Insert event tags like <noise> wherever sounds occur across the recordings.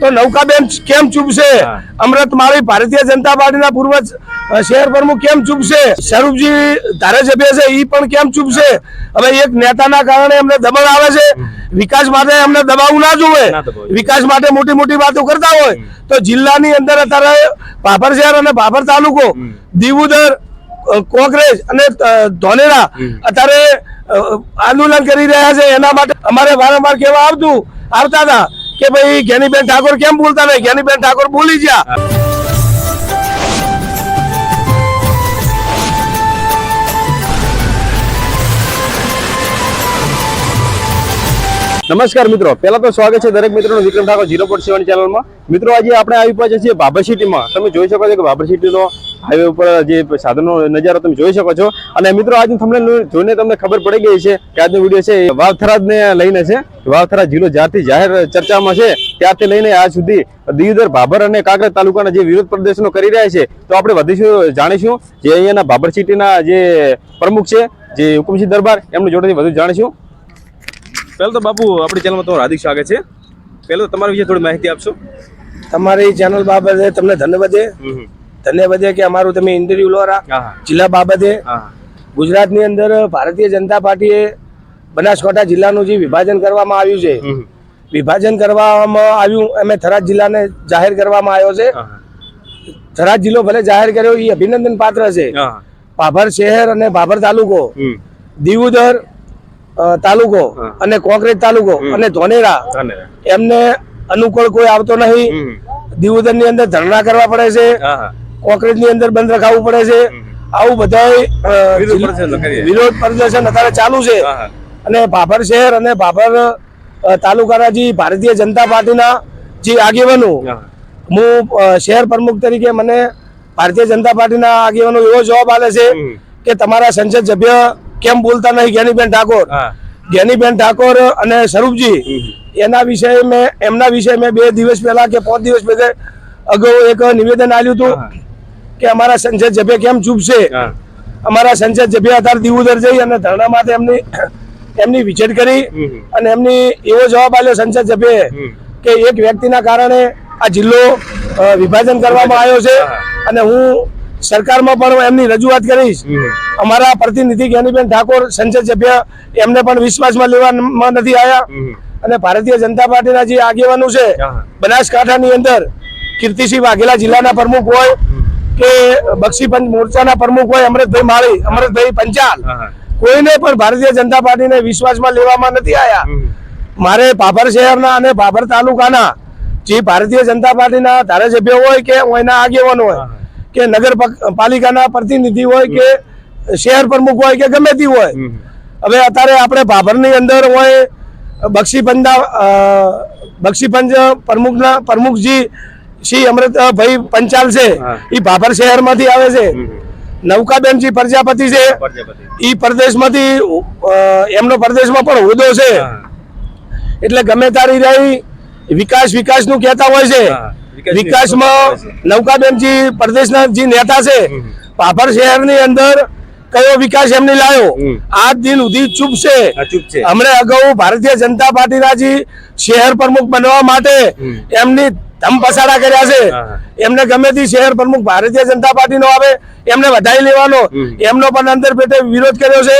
તો નૌકાબેન કેમ ચૂપશે? અમૃત માળી ભારતીય જનતા પાર્ટીના પૂર્વ શહેર પ્રમુખ કેમ ચૂપશે? સ્વરૂપજી ધારાસભ્ય છે ઈ પણ કેમ ચૂપશે? હવે એક નેતાના કારણે અમને દબાણ આવે છે. વિકાસ માટે અમને દબાવવું ના જોવે. વિકાસ માટે મોટી મોટી વાતો કરતા હોય. તો જિલ્લાની અંદર અત્યારે ભાભર શહેર અને ભાભર તાલુકો દીવુદર કોંગ્રેસ અને ધોલેરા અત્યારે આંદોલન કરી રહ્યા છે. એના માટે અમારે વારંવાર કહેવા આવતું આવતા હતા કે ભાઈ જ્ઞાનીબેન ઠાકોર કેમ બોલતા નહીં? જ્ઞાનીબેન ઠાકોર બોલી ગયા. નમસ્કાર મિત્રો. પહેલા તો સ્વાગત છે દરેક મિત્રોનું Vikram Thakor zero point seven ચેનલમાં. મિત્રો, આજે આપણે આવી પહોંચ્યા છીએ બાબર સિટીમાં. તમે જોઈ શકો છો કે બાબર સિટીનો હાઈવે ઉપર જે સાધનો નજારો તમે જોઈ શકો છો. અને મિત્રો આજનું તમને જોઈને તમને ખબર પડી ગઈ છે કે આજનો વીડિયો છે એ વાવથરાદને લઈને છે. વાવથરા જિલ્લો જ્યારથી જાહેર ચર્ચામાં છે ત્યારથી લઈને આજ સુધી દિયોદર ભાભર અને કાંકરેજ તાલુકાના જે વિરોધ પ્રદર્શનો કરી રહ્યા છે તો આપણે વધીશું જાણીશું જે અહીંયાના ભાભર સિટીના જે પ્રમુખ છે જે હુકુમસિંહ દરબાર એમની જોડેથી વધુ જાણીશું. પહેલો તો બાપુ આપણી ચેનલમાં તમારું હાર્દિક સ્વાગત છે. પહેલો તો તમારા વિશે થોડી માહિતી આપશો? તમારી ચેનલ બાબતે તમને ધન્યવાદ છે. ધન્યવાદ કે અમારું તમે ઇન્ટરવ્યુ લો. જિલ્લા બાબતે ગુજરાતની અંદર ભારતીય જનતા પાર્ટીએ બનાસકાંઠા જિલ્લાનું જે વિભાજન કરવામાં આવ્યું છે વિભાજન કરવામાં આવ્યું એમ થરાદ જિલ્લાને જાહેર કરવામાં આવ્યો છે. થરાદ જિલ્લો ભલે જાહેર કર્યો એ અભિનંદન પાત્ર છે. ભાભર શહેર અને ભાભર તાલુકો દીવુદર તાલુકો અને કોંકરેજ તાલુકો અને ધોનેરા. એમને અનુકૂળ કોઈ આવતો નહીં. દીવુદરની અંદર ધરણા કરવા પડે છે. કોંકરેજની અંદર બંધ રખાવવું પડે છે. આવું બધાય વિરોધ પ્રદર્શન અત્યારે ચાલુ છે. અને ભાભર શહેર અને ભાભર તાલુકાના જે ભારતીય જનતા પાર્ટીના જે આગેવાનો હું. શહેર પ્રમુખ તરીકે મને ભારતીય જનતા પાર્ટીના આગેવાનો એવો જવાબ આલે છે કે તમારા સંસદ સભ્ય કેમ બોલતા નહીં જ્ઞાનીબેન ઠાકોર? જ્ઞાનીબેન ઠાકોર અને સ્વરૂપજી એના વિષય મેં એમના વિષય મેં બે દિવસ પહેલા કે પાંચ દિવસ પહેલા અગાઉ એક નિવેદન આપ્યું હતું કે અમારા સંસદ સભ્ય કેમ ચૂપશે? અમારા સંસદ સભ્ય અત્યારે દીવુદર જઈ અને ધરણા માટે એમની એમની વિચેટ કરી અને એમની એવો જવાબ આપ્યો સંસદ સભ્યએ કે એક વ્યક્તિના કારણે આ જિલ્લો વિભાજન કરવામાં આવ્યો છે અને હું સરકારમાં પણ એમની રજૂઆત કરીશ. અમારા પ્રતિનિધિ જ્ઞાનીબેન ઠાકોર સંસદ સભ્ય એમને પણ વિશ્વાસમાં લેવામાં નથી આવ્યા. અને ભારતીય જનતા પાર્ટીના જે આગેવાનો છે બનાસકાંઠાની અંદર કીર્તિસિંહ વાઘેલા જિલ્લાના પ્રમુખ હોય કે બક્ષીપંચ મોરચાના પ્રમુખ હોય અમૃતભાઈ માળી અમૃતભાઈ પંચાલ કોઈને પણ ભારતીય જનતા પાર્ટીને વિશ્વાસમાં લેવામાં નથી આવ્યા મારે ભાભર શહેરના અને ભાભર તાલુકાના જે ભારતીય જનતા પાર્ટીના ધારાસભ્ય હોય કે એના આગેવાનો હોય કે નગર પાલિકાના પ્રતિનિધિ હોય કે શહેર પ્રમુખ હોય કે ગમે તે હોય. હવે અત્યારે આપણે ભાભરની અંદર હોય બક્ષીપંચના બક્ષી પંચ પ્રમુખના પ્રમુખજી શ્રી અમૃતભાઈ પંચાલ છે. એ ભાભર શહેરમાંથી આવે છે. નૌકાબેનજી પ્રજાપતિ છે. એ પ્રદેશમાંથી એમનો પ્રદેશમાં પણ હોદ્દો છે. એટલે ગમે તારી રહી વિકાસ વિકાસનું કહેતા હોય છે. વિકાસમાં નૌકાબેનજી પ્રદેશના જે નેતા છે ભાભર શહેરની અંદર કયો વિકાસ એમને લાયો? આજ દિન સુધી ચૂપ છે. હમણે અગાઉ ભારતીય જનતા પાર્ટીના જે શહેર પ્રમુખ બનવા માટે એમની ધમ પસાડા કર્યા છે. એમને ગમે તે શહેર પ્રમુખ ભારતીય જનતા પાર્ટીનો આવે એમને વધાઈ લેવાનો. એમનો પણ અંદર પેટે વિરોધ કર્યો છે.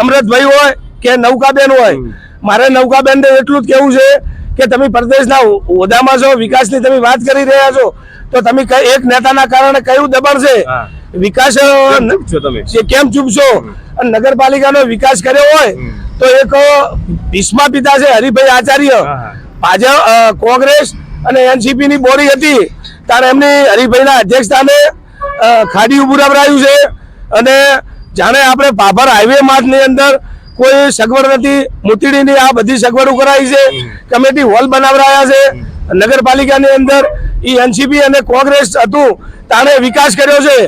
અમૃતભાઈ હોય કે નૌકાબેન હોય મારે નૌકાબેન એટલું જ કેવું છે કે તમે પ્રદેશના હોદ્દામાં છો વિકાસની તમે વાત કરી રહ્યા છો તો તમે એક નેતાના કારણે કયું દબાણ છે? વિકાસ છો તમે? કેમ ચૂપ છો? અને નગરપાલિકાનો વિકાસ કર્યો હોય તો એક ભીષ્મા પિતા છે હરિભાઈ આચાર્ય. ભાજપ કોંગ્રેસ અને એનસીપી ની બોડી હતી. ત્યારે એમની હરિભાઈના અધ્યક્ષ સ્થાને ખાડી ઉભું રવરાયું છે. અને જાણે આપણે ભાભર હાઈવે માર્ગની અંદર કોઈ સગવડ નથી. મોતીડીની આ બધી સગવડો કરાઈ છે. કમિટી હોલ બનાવરાયા છે. નગરપાલિકાની અંદર એ એનસીપી અને કોંગ્રેસ હતું. તાણે વિકાસ કર્યો છે.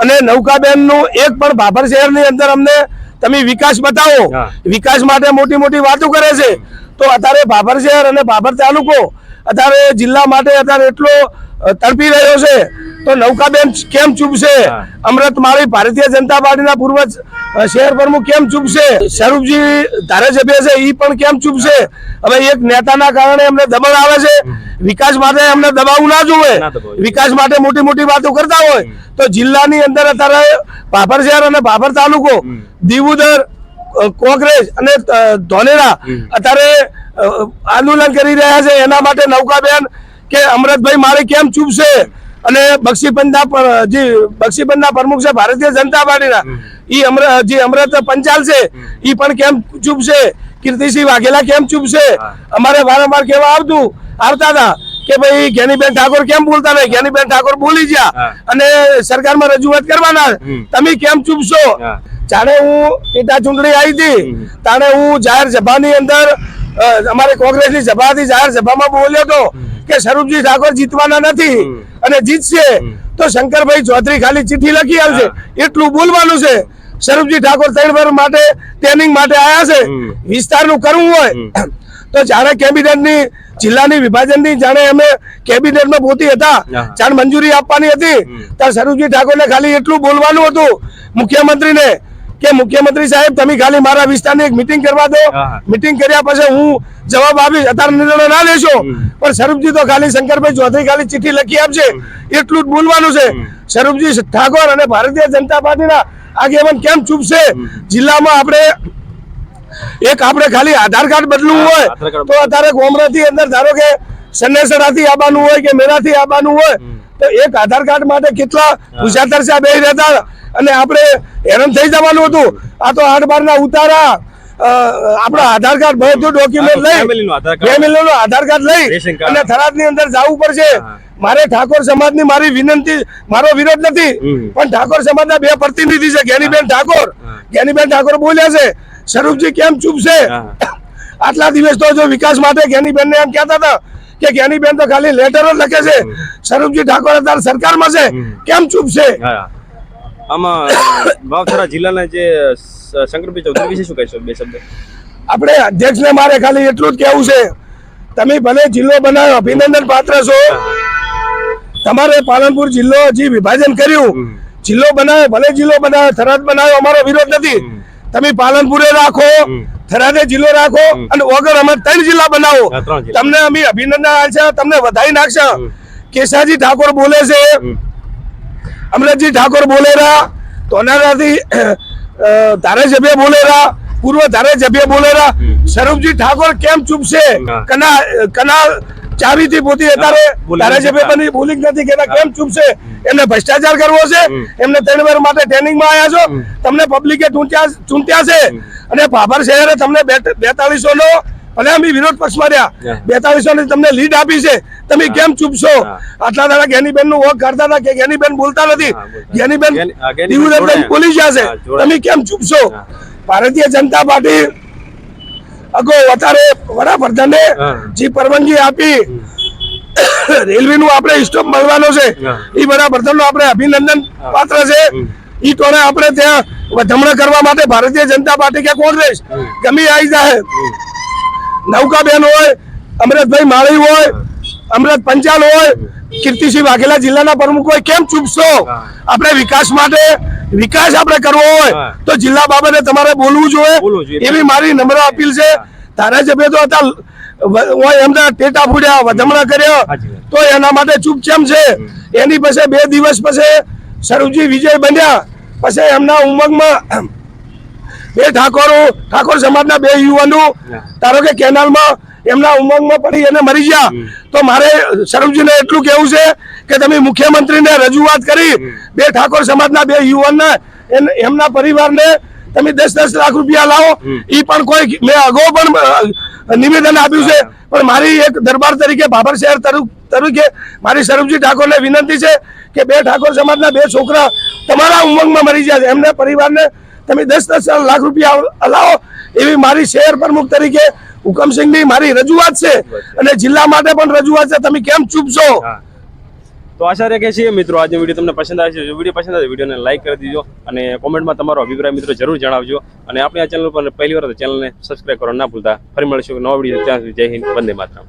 અને નૌકાબેનનું એક પણ ભાભર શહેરની અંદર અમને તમે વિકાસ બતાવો. વિકાસ માટે મોટી મોટી વાતો કરે છે. તો અત્યારે ભાભર શહેર અને ભાભર તાલુકો અત્યારે જિલ્લા માટે અત્યારે એટલો તડપી રહ્યો છે. તો નૌકાબેન કેમ ચૂપશે? અમૃત માળી ભારતીય જનતા પાર્ટીના પૂર્વ શહેર પ્રમુખ કેમ ચૂપશે? સ્વરૂપજી ધારાસભ્ય છે એ પણ કેમ ચૂપશે? હવે એક નેતાના કારણે અમને દબાણ આવે છે. વિકાસ માટે અમને દબાવવું ના જોવે. વિકાસ માટે મોટી મોટી વાતો કરતા હોય. તો જિલ્લાની અંદર અત્યારે ભાભર શહેર અને ભાભર તાલુકો દીવુદર કોકરેજ અને ધોનેરા અત્યારે આંદોલન કરી રહ્યા છે. એના માટે નૌકાબેન કે અમરતભાઈ મારે કેમ ચૂપશે? અને પર- જે બક્ષીબંધના પ્રમુખ છે ભારતીય જનતા પાર્ટીના ઈ અમર જે અમૃત પંચાલ છે ઈ પણ કેમ ચૂપશે? કીર્તિસિંહ વાઘેલા કેમ ચૂપશે? અમારે વારંવાર કેવા આવતું આવતા હતા કે ભાઈ જ્ઞાનીબેન ઠાકોર કેમ બોલતા નહીં? જ્ઞાનીબેન ઠાકોર બોલી ગયા. અને સરકારમાં રજૂઆત કરવાના. તમે કેમ ચૂપશો. જાણે હું પેટા ચૂંટણી આવી હતી. તાણે હું જાહેર સભાની અંદર અમારે કોંગ્રેસની સભા હતી જાહેર સભામાં બોલ્યો હતો કે સ્વરૂપજી ઠાકોર જીતવાના નથી અને જીતશે. તો શંકરભાઈ ચૌધરી ખાલી ચિઠ્ઠી લખી આવશે. એટલું બોલવાનું છે. સ્વરૂપજી ઠાકોર ત્રણ વર્ષ માટે ટ્રેનિંગ માટે આવ્યા છે. વિસ્તારનું કરવું હોય. <coughs> તો જાણે કેબિનેટની જિલ્લાની વિભાજનની જાણે અમે કેબિનેટમાં પોતી હતા. જાણ મંજૂરી આપવાની હતી ત્યારે સ્વરૂપજી ઠાકોરને ખાલી એટલું બોલવાનું હતું. મુખ્યમંત્રીને કે મુખ્યમંત્રી સાહેબ તમે ખાલી મારા વિસ્તારની એક મિટિંગ કરવા દો. મિટિંગ કર્યા પછી હું જવાબ આપીશ. અત્યારે નિર્ણય ના લેશો. પણ સ્વરૂપજી તો ખાલી શંકરભાઈ ચૌધરી ખાલી ચિઠ્ઠી લખી આપશે. એટલું જ બોલવાનું છે. સ્વરૂપજી ઠાકોર અને ભારતીય જનતા પાર્ટીના આગેવાન કેમ ચૂપશે? જિલ્લામાં આપણે એક આપણે ખાલી આધાર કાર્ડ બદલવું હોય તો અત્યારે ગોમરાથી અંદર ધારો કે સન્નેસરાથી આવવાનું હોય કે મેરાથી આવવાનું હોય તો એક આધાર કાર્ડ માટે કેટલા ગુજરાતર સાહેબ બે રહેતા અને આપણે હેરાન થઈ જવાનું હતું. આ તો આઠ બાર ના ઉતારા આપણા આધાર કાર્ડ બધું ડોક્યુમેન્ટ લઈ family નું આધાર કાર્ડ. નું લઈ અને થરાદની અંદર જવું પડશે. મારે ઠાકોર સમાજની મારી વિનંતી મારો વિરોધ નથી. પણ ઠાકોર સમાજ ના બે પ્રતિનિધિ છે જ્ઞાનીબેન ઠાકોર. જ્ઞાનીબેન ઠાકોર બોલ્યા છે સ્વરૂપજી કેમ ચૂપશે છે? આટલા દિવસ તો જો વિકાસ માટે જ્ઞાનીબેન ને એમ કહેતા હતા કે જ્ઞાનીબેન તો ખાલી લેટરો લખે છે. સ્વરૂપજી ઠાકોર અત્યારે સરકારમાં છે. કેમ ચૂપ છે? આમાં વાવથરા જિલ્લાના જે શંકરભાઈ ચૌધરી વિશે શું કહેશો બે શબ્દ? આપણે અધ્યક્ષને મારે ખાલી એટલું જ કહેવું છે. તમે ભલે જિલ્લો બનાવ્યો અભિનંદન પાત્ર છો. તમારે પાલનપુર જિલ્લો જે વિભાજન કર્યું. જિલ્લો બનાવ્યો ભલે જિલ્લો બનાવ્યો થરાદ બનાવ્યો અમારો વિરોધ નથી. તમે પાલનપુરે રાખો. થરાદે જિલ્લો રાખો અને વગર અમે ત્રણ જિલ્લા બનાવો. તમને અમે અભિનંદન આપશે તમને વધાઈ નાખશે કેશાજી ઠાકોર બોલે છે. અમરતજી ઠાકોર બોલેરા તોનારાથી ધારાસભ્ય બોલેરા પૂર્વ ધારાસભ્ય બોલેરા સ્વરૂપજી ઠાકોર કેમ ચૂપશે. કના કના ચાવીથી પોતી અત્યારે ધારાસભ્ય બની બોલી નથી કેતા કેમ ચૂપશે? એમને ભ્રષ્ટાચાર કરવો છે. એમને ત્રણ વાર માટે ટ્રેનિંગમાં આવ્યા છો. તમને પબ્લિકે ચૂંટ્યા ચૂંટ્યા છે. અને ભાભર શહેરે તમને બેતાલીસો નો ભલે અમે વિરોધ પક્ષમાં રહ્યા બેતાલીસો ની તમને લીડ આપી છે. તમે કેમ ચૂપશો? હા. આટલા દાડા ગેનીબેનનું વોક કરતા હતા કે ગેનીબેન બોલતા નથી? ગેનીબેન જોડાયા. બોલી છે તમે કેમ ચૂપશો? ભારતીય જનતા પાર્ટી અગો વધારે વડાપ્રધાને જે પરવાનગી આપી રેલવે નું આપણે સ્ટોપ મળવાનો છે. એ વડાપ્રધાનનું આપણે અભિનંદન પાત્ર છે. ઈ ટોળે આપણે ત્યાં વધામણા કરવા માટે ભારતીય જનતા પાર્ટી કે કોંગ્રેસ? ગમી આવી જાય નૌકાબેન હોય અમૃતભાઈ માળી હોય અમૃત પંચાલ હોય કીર્તિસિંહ વાઘેલા જિલ્લાના પ્રમુખ હોય કેમ ચૂપશો? આપણે વિકાસ માટે વિકાસ આપણે કરવો હોય તો જિલ્લા બાબતે તમારે બોલવું જોઈએ. એવી મારી નમ્ર અપીલ છે. ધારાસભ્ય તો હતા હોય એમના ટેટા ફૂડ્યા વધામણા કર્યા. તો એના માટે ચૂપચાપ છે? એની પાસે બે દિવસ પછી સરુજી વિજય બન્યા. પછી એમના ઉમંગમાં બે ઠાકોરો ઠાકોર સમાજના બે યુવાનો ધારો કે કેનાલમાં એમના ઉમંગમાં પડી અને મરી ગયા તો મારે સ્વરૂપજીને એટલું કહેવું છે કે તમે મુખ્યમંત્રીને રજૂઆત કરી બે ઠાકોર સમાજના બે યુવાનને એમના પરિવારને તમે દસ દસ લાખ રૂપિયા લાવો એ પણ કોઈ મેં અગાઉ પણ નિવેદન આપ્યું છે પણ મારી એક દરબાર તરીકે ભાભર શહેર તરુ- તરીકે મારી સ્વરૂપજી ઠાકોરને વિનંતી છે કે બે ઠાકોર સમાજના બે છોકરા તમારા ઉમંગમાં મરી જાય એમને પરિવારને તમે દસ દસ લાખ રૂપિયા લાવો એવી મારી શહેર પ્રમુખ તરીકે હુકમસિંહની મારી રજૂઆત છે અને જિલ્લા માટે પણ રજૂઆત છે. તમે કેમ ચૂપશો. તો આશા રાખીએ છીએ મિત્રો, આજનો વીડિયો તમને પસંદ આવશે જો વીડિયો પસંદ આવે વિડીયોને લાઈક કરી દીજો અને કોમેન્ટમાં તમારો અભિપ્રાય મિત્રો જરૂર જણાવજો. અને આપણે આ ચેનલ પર પહેલી વાર ચેનલને સબસ્ક્રાઈબ કરવાનું ના ભૂલતા. ફરી મળીશું નવા વીડિયો ત્યાં સુધી. જય હિન્દ. વંદે માતરમ.